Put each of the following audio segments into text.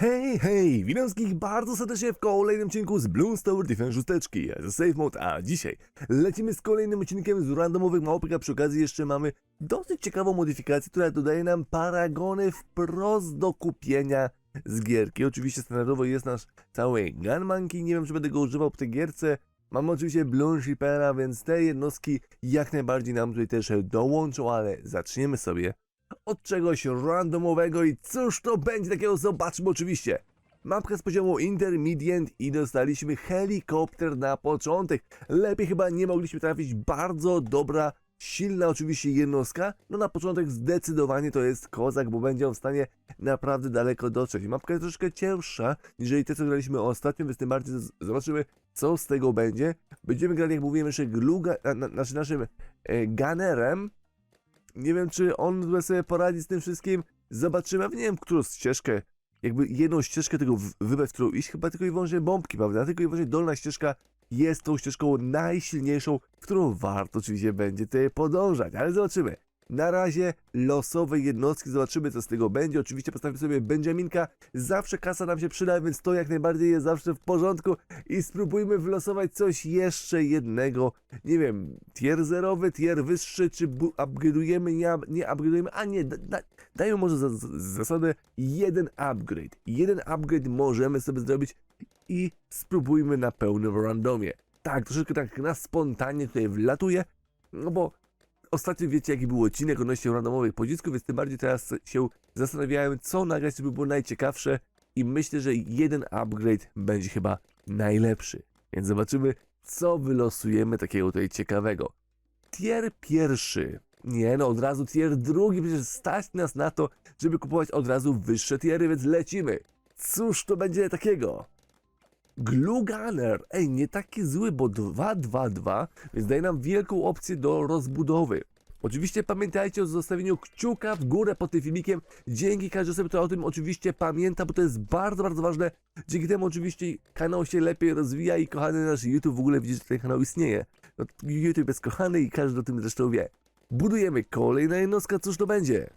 Hej, hej! Witam wszystkich bardzo serdecznie w kolejnym odcinku z Bloons Tower Defense szósteczki ze Safe Mode, a dzisiaj lecimy z kolejnym odcinkiem z randomowych małpek, a przy okazji jeszcze mamy dosyć ciekawą modyfikację, która dodaje nam paragony wprost do kupienia z gierki. Oczywiście standardowo jest nasz cały Gun Monkey, nie wiem czy będę go używał w tej gierce. Mamy oczywiście Bloon Shippera, więc te jednostki jak najbardziej nam tutaj też dołączą, ale zaczniemy sobie od czegoś randomowego i cóż to będzie takiego, zobaczmy oczywiście. Mapka z poziomu Intermediate i dostaliśmy helikopter na początek. Lepiej chyba nie mogliśmy trafić, bardzo dobra, silna oczywiście jednostka. No na początek zdecydowanie to jest kozak, bo będzie on w stanie naprawdę daleko dotrzeć. Mapka jest troszkę cięższa, niżeli te co graliśmy ostatnio, więc tym bardziej zobaczymy co z tego będzie. Będziemy grali jak mówiłem jeszcze gluga, na, na, znaczy naszym e, gunnerem. Nie wiem, czy on sobie poradzi z tym wszystkim. Zobaczymy. Nie wiem, którą ścieżkę, jakby jedną ścieżkę tego wybrać, w którą iść. Chyba tylko i wyłącznie bombki, prawda? Tylko i wyłącznie dolna ścieżka jest tą ścieżką najsilniejszą, którą warto oczywiście będzie tutaj podążać. Ale zobaczymy. Na razie losowe jednostki, zobaczymy co z tego będzie. Oczywiście postawimy sobie Benjaminka. Zawsze kasa nam się przyda, więc to jak najbardziej jest zawsze w porządku. I spróbujmy wylosować coś jeszcze jednego. Nie wiem, tier zerowy, tier wyższy, czy upgrade'ujemy, nie, nie a nie, da, da, dają może za, za, zasadę jeden upgrade. Jeden upgrade możemy sobie zrobić i spróbujmy na pełnym randomie. Tak, troszeczkę tak na spontanie tutaj wlatuję, no bo ostatnio wiecie jaki był odcinek odnośnie randomowych pocisków, więc tym bardziej teraz się zastanawiałem co nagrać, żeby było najciekawsze i myślę, że jeden upgrade będzie chyba najlepszy. Więc zobaczymy co wylosujemy takiego tutaj ciekawego. Tier pierwszy. Nie no, od razu tier drugi, przecież stać nas na to, żeby kupować od razu wyższe tiery, więc lecimy. Cóż to będzie takiego? Glue Gunner. Ej, nie taki zły, bo 2-2-2, więc daje nam wielką opcję do rozbudowy. Oczywiście pamiętajcie o zostawieniu kciuka w górę pod tym filmikiem. Dzięki każdy sobie to o tym oczywiście pamięta, bo to jest bardzo, bardzo ważne. Dzięki temu oczywiście kanał się lepiej rozwija i kochany nasz YouTube w ogóle widzi, że ten kanał istnieje. No, YouTube jest kochany i każdy o tym zresztą wie. Budujemy kolejna jednostka, cóż to będzie?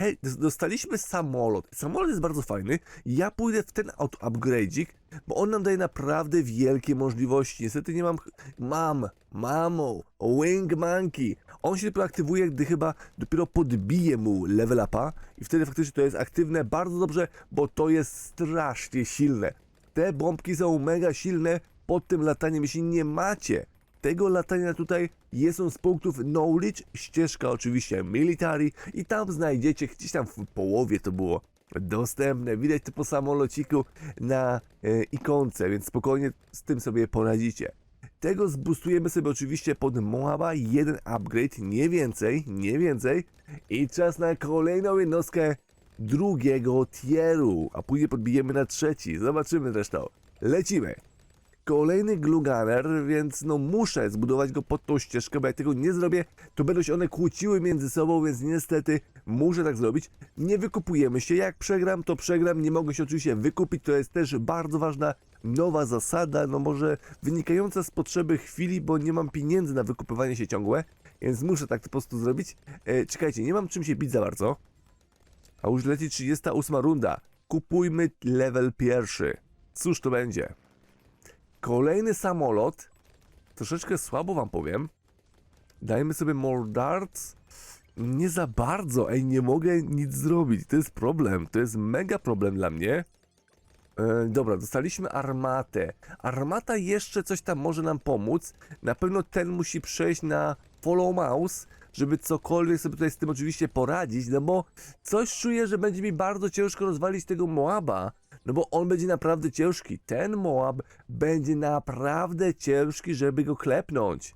Hej, dos- dostaliśmy samolot. Samolot jest bardzo fajny. Ja pójdę w ten auto upgrade'ik, bo on nam daje naprawdę wielkie możliwości. Niestety nie mam... Mam! Mamo! Wing Monkey! On się dopiero aktywuje, gdy chyba dopiero podbije mu level upa i wtedy faktycznie to jest aktywne bardzo dobrze, bo to jest strasznie silne. Te bombki są mega silne pod tym lataniem, jeśli nie macie tego latania tutaj jest on z punktów knowledge, ścieżka oczywiście military i tam znajdziecie, gdzieś tam w połowie to było dostępne, widać to po samolociku na e, ikonce, więc spokojnie z tym sobie poradzicie. Tego zbustujemy sobie oczywiście pod Moaba, jeden upgrade, nie więcej, nie więcej i czas na kolejną jednostkę drugiego tieru, a później podbijemy na trzeci, zobaczymy zresztą. Lecimy! Kolejny gluganer, więc no muszę zbudować go pod tą ścieżkę, bo jak tego nie zrobię, to będą się one kłóciły między sobą, więc niestety muszę tak zrobić. Nie wykupujemy się, jak przegram, to przegram, nie mogę się oczywiście wykupić, to jest też bardzo ważna nowa zasada, no może wynikająca z potrzeby chwili, bo nie mam pieniędzy na wykupywanie się ciągłe, więc muszę tak po prostu zrobić. E, czekajcie, nie mam czym się bić za bardzo. A już leci 38 runda. Kupujmy level pierwszy. Cóż to będzie? Kolejny samolot. Troszeczkę słabo wam powiem. Dajmy sobie more darts. Nie za bardzo. Ej, nie mogę nic zrobić. To jest problem. To jest mega problem dla mnie. E, dobra, dostaliśmy armatę. Armata jeszcze coś tam może nam pomóc. Na pewno ten musi przejść na follow mouse, żeby cokolwiek sobie tutaj z tym oczywiście poradzić, no bo coś czuję, że będzie mi bardzo ciężko rozwalić tego Moaba, no bo on będzie naprawdę ciężki. Ten Moab będzie naprawdę ciężki, żeby go klepnąć.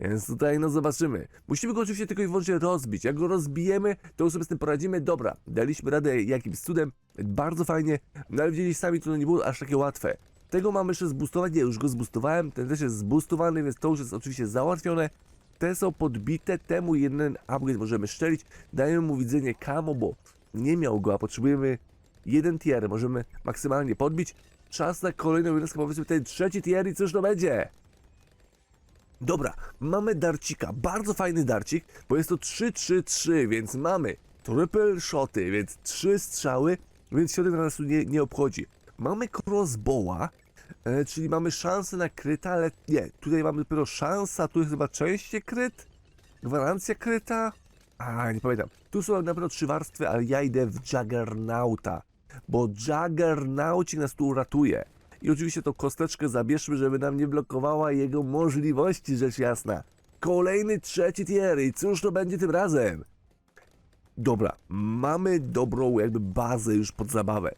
Więc tutaj no zobaczymy. Musimy go oczywiście tylko i wyłącznie rozbić. Jak go rozbijemy, to już sobie z tym poradzimy. Dobra, daliśmy radę jakimś cudem. Bardzo fajnie. No ale widzieli sami, to nie było aż takie łatwe. Tego mam jeszcze zbustować. Nie, już go zbustowałem. Ten też jest zbustowany, więc to już jest oczywiście załatwione. Te są podbite. Temu jeden upgrade możemy szczelić. Dajemy mu widzenie kamo, bo nie miał go, a potrzebujemy jeden tier. Możemy maksymalnie podbić. Czas na kolejną jednostkę, powiedzmy ten trzeci tier i cóż to będzie? Dobra, mamy darcika, bardzo fajny darcik, bo jest to 3-3-3, więc mamy triple shoty, więc trzy strzały więc środek nas tu nie, nie obchodzi. Mamy crossbowa, e, czyli mamy szansę na kryta, ale nie, tutaj mamy dopiero szansa, tu jest chyba częściej kryt, gwarancja kryta, a nie pamiętam. Tu są na pewno trzy warstwy, ale ja idę w Juggernauta, bo Juggernaucik nas tu uratuje. I oczywiście tą kosteczkę zabierzmy, żeby nam nie blokowała jego możliwości, rzecz jasna. Kolejny trzeci tier i cóż to będzie tym razem? Dobra, mamy dobrą jakby bazę już pod zabawę.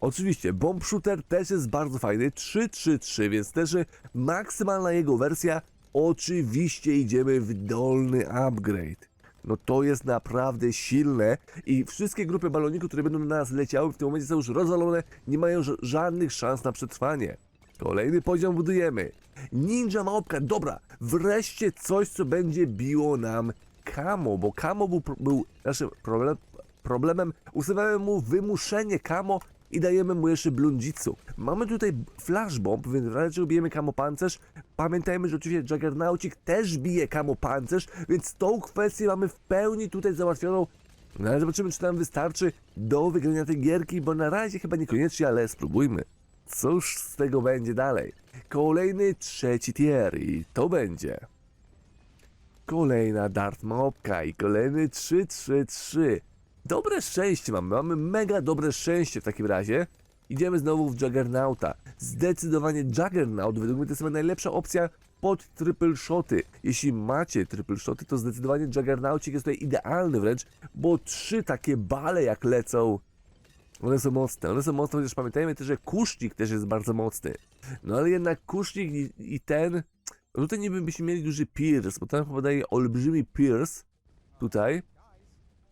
Oczywiście, Bomb Shooter też jest bardzo fajny, 3-3-3, więc też maksymalna jego wersja. Oczywiście idziemy w dolny upgrade. No to jest naprawdę silne i wszystkie grupy baloników, które będą na nas leciały w tym momencie są już rozwalone, nie mają ża- żadnych szans na przetrwanie. Kolejny poziom budujemy. Ninja małpka, dobra, wreszcie coś, co będzie biło nam Kamo, bo Kamo był, był naszym problem, problemem. Ustawiamy mu wymuszenie Kamo i dajemy mu jeszcze blundzicu. Mamy tutaj flashbomb, więc czego bijemy Kamo pancerz. Pamiętajmy, że oczywiście Juggernaucik też bije Kamo pancerz, więc tą kwestię mamy w pełni tutaj załatwioną. No ale zobaczymy, czy nam wystarczy do wygrania tej gierki, bo na razie chyba niekoniecznie, ale spróbujmy. Cóż z tego będzie dalej? Kolejny trzeci tier i to będzie. Kolejna Dart Mopka i kolejny 3-3-3. Dobre szczęście mamy, mamy mega dobre szczęście w takim razie. Idziemy znowu w Juggernauta. Zdecydowanie Juggernaut według mnie to jest najlepsza opcja pod triple shoty. Jeśli macie triple shoty, to zdecydowanie Juggernaucik jest tutaj idealny wręcz, bo trzy takie bale jak lecą, one są mocne, one są mocne, chociaż pamiętajmy też, że kusznik też jest bardzo mocny. No ale jednak kusznik i, i ten, no tutaj niby byśmy mieli duży pierce, bo tam chyba daje olbrzymi pierce, tutaj.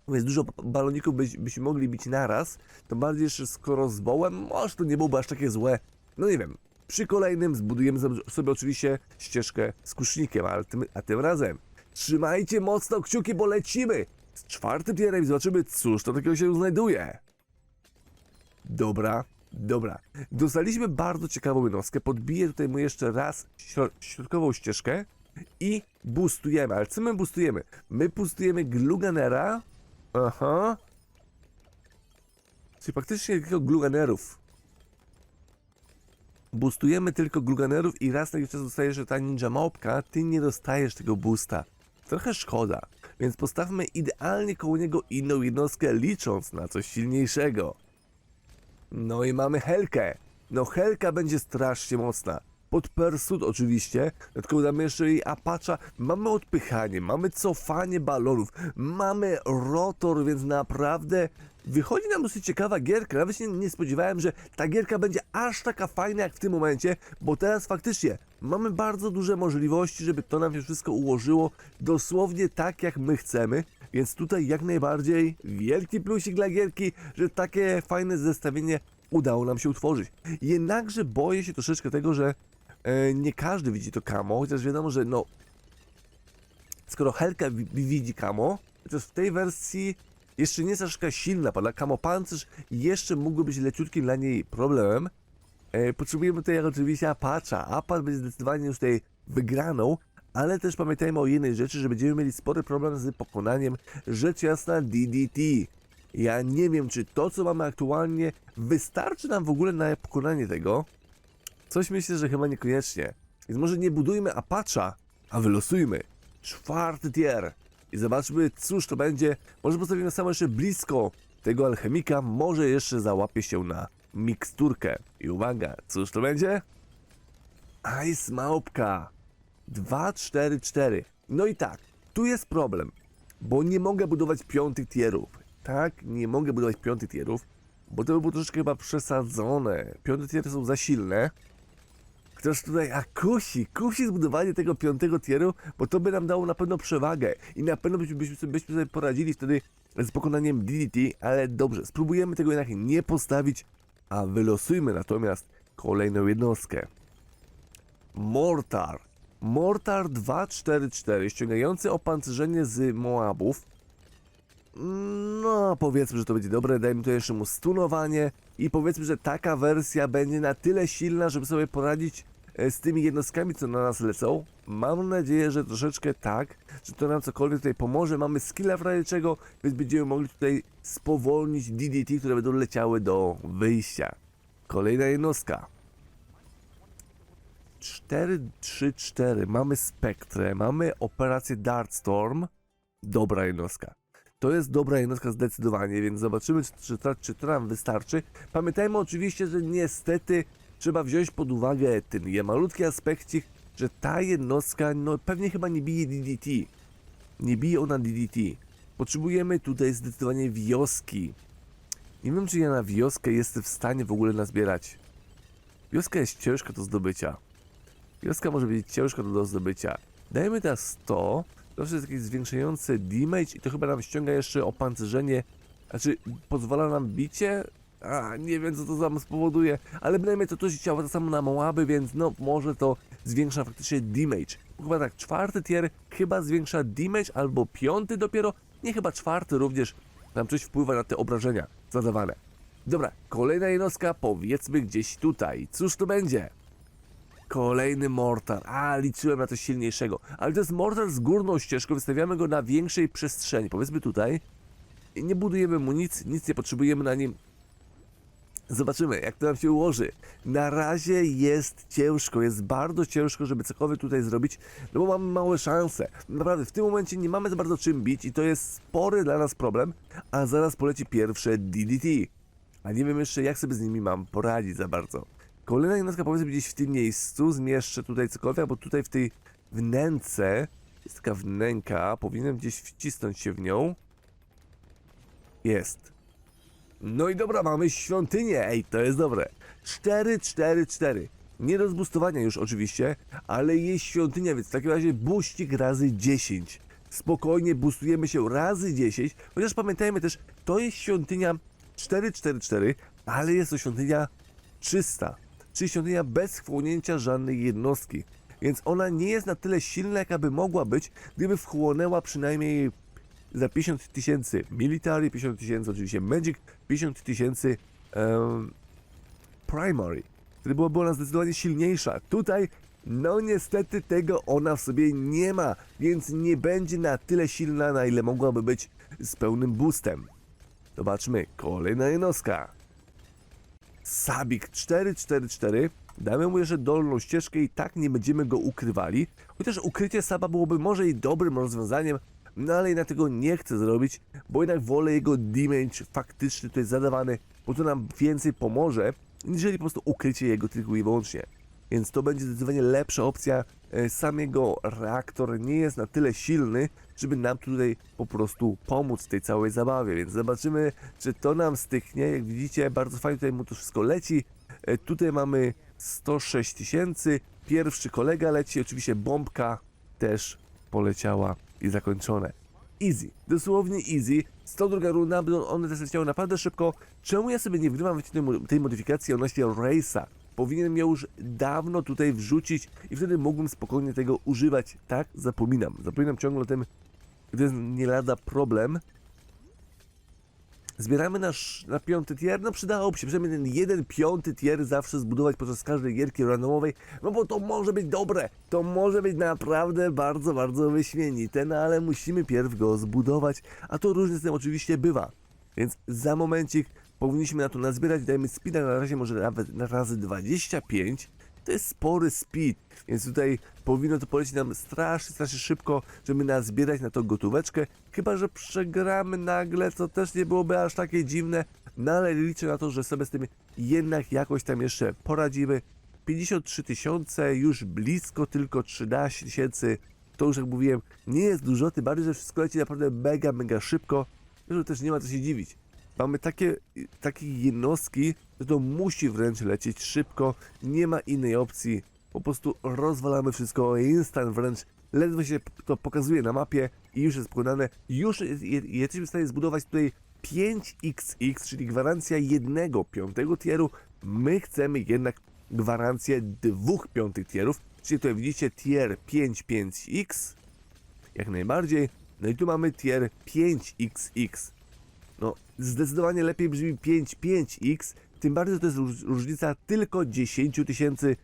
Więc dużo baloników byś, byśmy mogli bić naraz, to bardziej jeszcze skoro z bołem, może to nie byłoby aż takie złe. No nie wiem, przy kolejnym zbudujemy sobie- oczywiście ścieżkę z kusznikiem, ale tym, a tym razem trzymajcie mocno kciuki, bo lecimy z czwartym tierem zobaczymy, cóż to takiego się znajduje. Dobra, dobra. Dostaliśmy bardzo ciekawą jednostkę. Podbiję tutaj mu jeszcze raz śro- środkową ścieżkę i boostujemy. Ale co my boostujemy? My boostujemy Gluganera. Aha. Czyli praktycznie tylko Gluganerów. Boostujemy tylko Gluganerów i raz na jakiś czas dostajesz, że ta ninja małpka, ty nie dostajesz tego boosta. Trochę szkoda. Więc postawmy idealnie koło niego inną jednostkę, licząc na coś silniejszego. No i mamy Helkę. No Helka będzie strasznie mocna. Pod Persud oczywiście, dodatkowo damy jeszcze jej Apacza. Mamy odpychanie, mamy cofanie balonów, mamy rotor, więc naprawdę wychodzi nam dosyć ciekawa gierka. Nawet się nie spodziewałem, że ta gierka będzie aż taka fajna jak w tym momencie, bo teraz faktycznie mamy bardzo duże możliwości, żeby to nam się wszystko ułożyło dosłownie tak jak my chcemy. Więc tutaj jak najbardziej wielki plusik dla gierki, że takie fajne zestawienie udało nam się utworzyć. Jednakże boję się troszeczkę tego, że nie każdy widzi to kamo, chociaż wiadomo, że no skoro Helka wi- widzi kamo, chociaż w tej wersji jeszcze nie jest aż taka silna, pada kamo pancerz jeszcze mógłby być leciutkim dla niej problemem. E, potrzebujemy tutaj oczywiście Apacha. Apache będzie zdecydowanie już tutaj wygraną, ale też pamiętajmy o jednej rzeczy, że będziemy mieli spory problem z pokonaniem rzecz jasna DDT. Ja nie wiem, czy to, co mamy aktualnie, wystarczy nam w ogóle na pokonanie tego. Coś myślę, że chyba niekoniecznie. Więc może nie budujmy Apacha, a wylosujmy czwarty tier. I zobaczmy, cóż to będzie. Może postawimy samo jeszcze blisko tego alchemika, może jeszcze załapie się na miksturkę. I uwaga, cóż to będzie? Ice Małpka. 2, 4, 4. No i tak, tu jest problem, bo nie mogę budować piątych tierów. Tak, nie mogę budować piątych tierów, bo to by było troszeczkę chyba przesadzone. Piąte tiery są za silne. Chociaż tutaj, a kusi, kusi zbudowanie tego piątego tieru, bo to by nam dało na pewno przewagę i na pewno byśmy, byśmy, sobie, poradzili wtedy z pokonaniem DDT, ale dobrze, spróbujemy tego jednak nie postawić, a wylosujmy natomiast kolejną jednostkę. Mortar. Mortar 244, ściągający opancerzenie z Moabów. No, powiedzmy, że to będzie dobre. Dajmy tu jeszcze mu stunowanie i powiedzmy, że taka wersja będzie na tyle silna, żeby sobie poradzić z tymi jednostkami, co na nas lecą. Mam nadzieję, że troszeczkę tak, że to nam cokolwiek tutaj pomoże. Mamy skilla w razie czego, więc będziemy mogli tutaj spowolnić DDT, które będą leciały do wyjścia. Kolejna jednostka. 4-3-4. Mamy Spektrę, mamy operację Dartstorm. Dobra jednostka. To jest dobra jednostka zdecydowanie, więc zobaczymy, czy, czy, czy to nam wystarczy. Pamiętajmy oczywiście, że niestety trzeba wziąć pod uwagę ten malutki aspekcik, że ta jednostka no pewnie chyba nie bije DDT. Nie bije ona DDT. Potrzebujemy tutaj zdecydowanie wioski. Nie wiem, czy ja na wioskę jestem w stanie w ogóle nazbierać. Wioska jest ciężka do zdobycia. Wioska może być ciężka do, do zdobycia. Dajmy teraz 100. Zawsze jest jakieś zwiększające damage i to chyba nam ściąga jeszcze opancerzenie. Znaczy, pozwala nam bicie? A, nie wiem co to nam spowoduje, ale bynajmniej to coś działa to samo na Moaby, więc no może to zwiększa faktycznie damage. Chyba tak, czwarty tier chyba zwiększa damage, albo piąty dopiero, nie chyba czwarty również tam coś wpływa na te obrażenia zadawane. Dobra, kolejna jednostka, powiedzmy gdzieś tutaj. Cóż to będzie? Kolejny mortar. A, liczyłem na coś silniejszego. Ale to jest mortar z górną ścieżką, wystawiamy go na większej przestrzeni. Powiedzmy tutaj. Nie budujemy mu nic, nic nie potrzebujemy na nim. Zobaczymy, jak to nam się ułoży. Na razie jest ciężko, jest bardzo ciężko, żeby cokolwiek tutaj zrobić, no bo mamy małe szanse. Naprawdę, w tym momencie nie mamy za bardzo czym bić i to jest spory dla nas problem, a zaraz poleci pierwsze DDT. A nie wiem jeszcze, jak sobie z nimi mam poradzić za bardzo. Kolejna jednostka powiedzmy gdzieś w tym miejscu, zmieszczę tutaj cokolwiek, bo tutaj w tej wnęce jest taka wnęka, powinienem gdzieś wcisnąć się w nią. Jest. No i dobra, mamy świątynię, ej, to jest dobre. 4, 4, 4. Nie do zbustowania już oczywiście, ale jest świątynia, więc w takim razie buścik razy 10. Spokojnie boostujemy się razy 10, chociaż pamiętajmy też, to jest świątynia 444, ale jest to świątynia czysta, czyli świątynia bez wchłonięcia żadnej jednostki. Więc ona nie jest na tyle silna, jaka by mogła być, gdyby wchłonęła przynajmniej za 50 tysięcy military, 50 tysięcy oczywiście magic, 50 tysięcy em, primary, wtedy byłaby ona zdecydowanie silniejsza. Tutaj, no niestety tego ona w sobie nie ma, więc nie będzie na tyle silna, na ile mogłaby być z pełnym boostem. Zobaczmy, kolejna jednostka. Sabik 444. Damy mu jeszcze dolną ścieżkę i tak nie będziemy go ukrywali. Chociaż ukrycie Saba byłoby może i dobrym rozwiązaniem, no ale jednak tego nie chcę zrobić, bo jednak wolę jego damage faktyczny tutaj zadawany, bo to nam więcej pomoże, niżeli po prostu ukrycie jego tylko i wyłącznie. Więc to będzie zdecydowanie lepsza opcja. E, Sam jego reaktor nie jest na tyle silny, żeby nam tutaj po prostu pomóc w tej całej zabawie. Więc zobaczymy, czy to nam styknie. Jak widzicie, bardzo fajnie tutaj mu to wszystko leci. E, Tutaj mamy 106 tysięcy. Pierwszy kolega leci, oczywiście bombka też poleciała i zakończone. Easy, dosłownie easy. 102 runda, będą one też leciały naprawdę szybko. Czemu ja sobie nie wgrywam tej modyfikacji odnośnie Race'a? Powinienem ją już dawno tutaj wrzucić i wtedy mógłbym spokojnie tego używać. Tak, zapominam. Zapominam ciągle o tym, to jest nie lada problem. Zbieramy nasz na piąty tier, no przydałoby się przynajmniej ten jeden piąty tier zawsze zbudować podczas każdej gierki randomowej, no bo to może być dobre, to może być naprawdę bardzo, bardzo wyśmienite, no ale musimy pierw go zbudować, a to różnie z tym oczywiście bywa. Więc za momencik powinniśmy na to nazbierać, dajmy speeda na razie może nawet na razy 25, to jest spory speed, więc tutaj powinno to polecieć nam strasznie, strasznie szybko, żeby nazbierać na to gotóweczkę. Chyba, że przegramy nagle, to też nie byłoby aż takie dziwne, no ale liczę na to, że sobie z tym jednak jakoś tam jeszcze poradzimy. 53 tysiące, już blisko tylko 13 tysięcy, to już jak mówiłem, nie jest dużo, tym bardziej, że wszystko leci naprawdę mega, mega szybko, że też nie ma co się dziwić. Mamy takie, takie jednostki, że to musi wręcz lecieć szybko, nie ma innej opcji. Po prostu rozwalamy wszystko instant wręcz. Ledwo się to pokazuje na mapie i już jest pokonane. Już je- je- jesteśmy w stanie zbudować tutaj 5xx, czyli gwarancja jednego piątego tieru. My chcemy jednak gwarancję dwóch piątych tierów, czyli tutaj widzicie tier 5-5x, jak najbardziej. No i tu mamy tier 5xx. No, zdecydowanie lepiej brzmi 5-5x, tym bardziej że to jest róż- różnica tylko 10 tysięcy.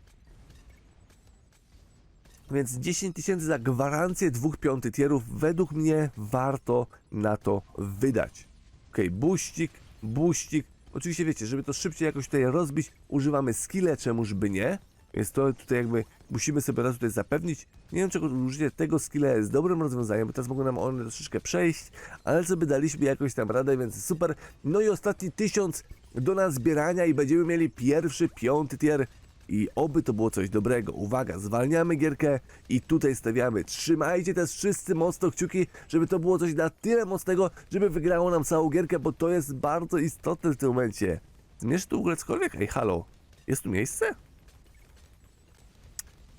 Więc 10 tysięcy za gwarancję dwóch piąty tierów według mnie warto na to wydać. Okej, buścik, buścik. Oczywiście wiecie, żeby to szybciej jakoś tutaj rozbić, używamy skille, czemuż by nie. Więc to tutaj jakby musimy sobie raz tutaj zapewnić. Nie wiem, czego użycie tego skilla jest dobrym rozwiązaniem, bo teraz mogą nam one troszeczkę przejść, ale sobie daliśmy jakoś tam radę, więc super. No i ostatni tysiąc do nas zbierania i będziemy mieli pierwszy, piąty tier. I oby to było coś dobrego. Uwaga, zwalniamy gierkę i tutaj stawiamy. Trzymajcie też wszyscy mocno kciuki, żeby to było coś na tyle mocnego, żeby wygrało nam całą gierkę, bo to jest bardzo istotne w tym momencie. Zmierz tu w ogóle cokolwiek? Ej, halo. Jest tu miejsce?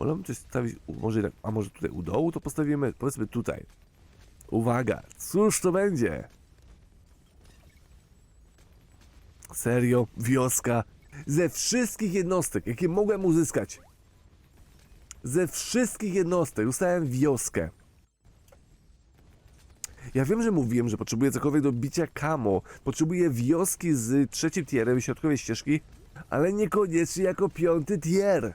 Wolałbym coś stawić, może, tak- a może tutaj u dołu to postawimy? Powiedzmy tutaj. Uwaga, cóż to będzie? Serio, wioska. Ze wszystkich jednostek, jakie mogłem uzyskać, ze wszystkich jednostek dostałem wioskę. Ja wiem, że mówiłem, że potrzebuję cokolwiek do bicia kamo. Potrzebuję wioski z trzecim tierem środkowej ścieżki, ale niekoniecznie jako piąty tier.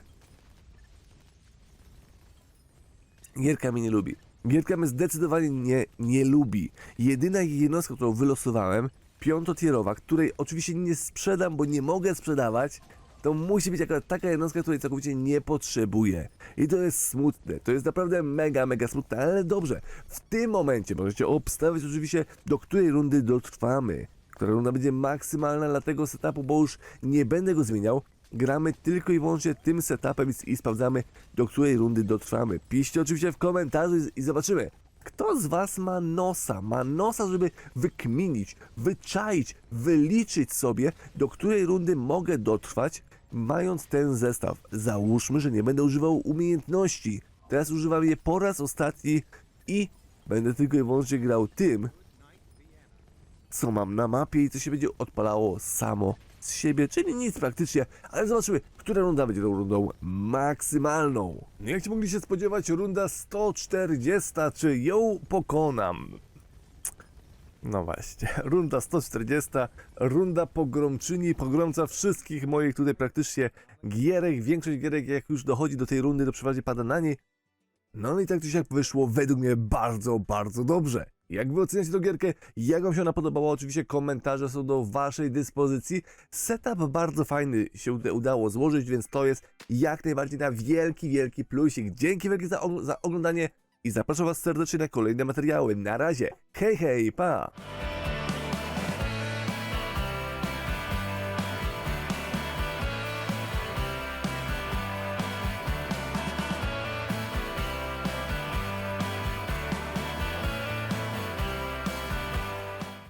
Gierka mnie nie lubi. Gierka mnie zdecydowanie nie, nie lubi. Jedyna jednostka, którą wylosowałem, piątotierowa, której oczywiście nie sprzedam, bo nie mogę sprzedawać, to musi być akurat taka jednostka, której całkowicie nie potrzebuję. I to jest smutne. To jest naprawdę mega, mega smutne, ale dobrze. W tym momencie możecie obstawiać oczywiście, do której rundy dotrwamy. Która runda będzie maksymalna dla tego setupu, bo już nie będę go zmieniał. Gramy tylko i wyłącznie tym setupem i, sprawdzamy, do której rundy dotrwamy. Piszcie oczywiście w komentarzu i zobaczymy, kto z Was ma nosa? Ma nosa, żeby wykminić, wyczaić, wyliczyć sobie, do której rundy mogę dotrwać, mając ten zestaw. Załóżmy, że nie będę używał umiejętności. Teraz używam je po raz ostatni i będę tylko i wyłącznie grał tym, co mam na mapie i co się będzie odpalało samo z siebie, czyli nic praktycznie, ale zobaczymy, która runda będzie tą rundą maksymalną. Jak ci mogli się spodziewać, runda 140, czy ją pokonam? No właśnie, runda 140, runda pogromczyni, pogromca wszystkich moich tutaj praktycznie gierek, większość gierek jak już dochodzi do tej rundy, to przeważnie pada na niej, no i tak czy siak wyszło według mnie bardzo, bardzo dobrze. Jak wy oceniacie tę gierkę? Jak wam się ona podobała? Oczywiście komentarze są do waszej dyspozycji. Setup bardzo fajny się udało złożyć, więc to jest jak najbardziej na wielki, wielki plusik. Dzięki wielkie za, za oglądanie i zapraszam was serdecznie na kolejne materiały. Na razie, hej hej, pa!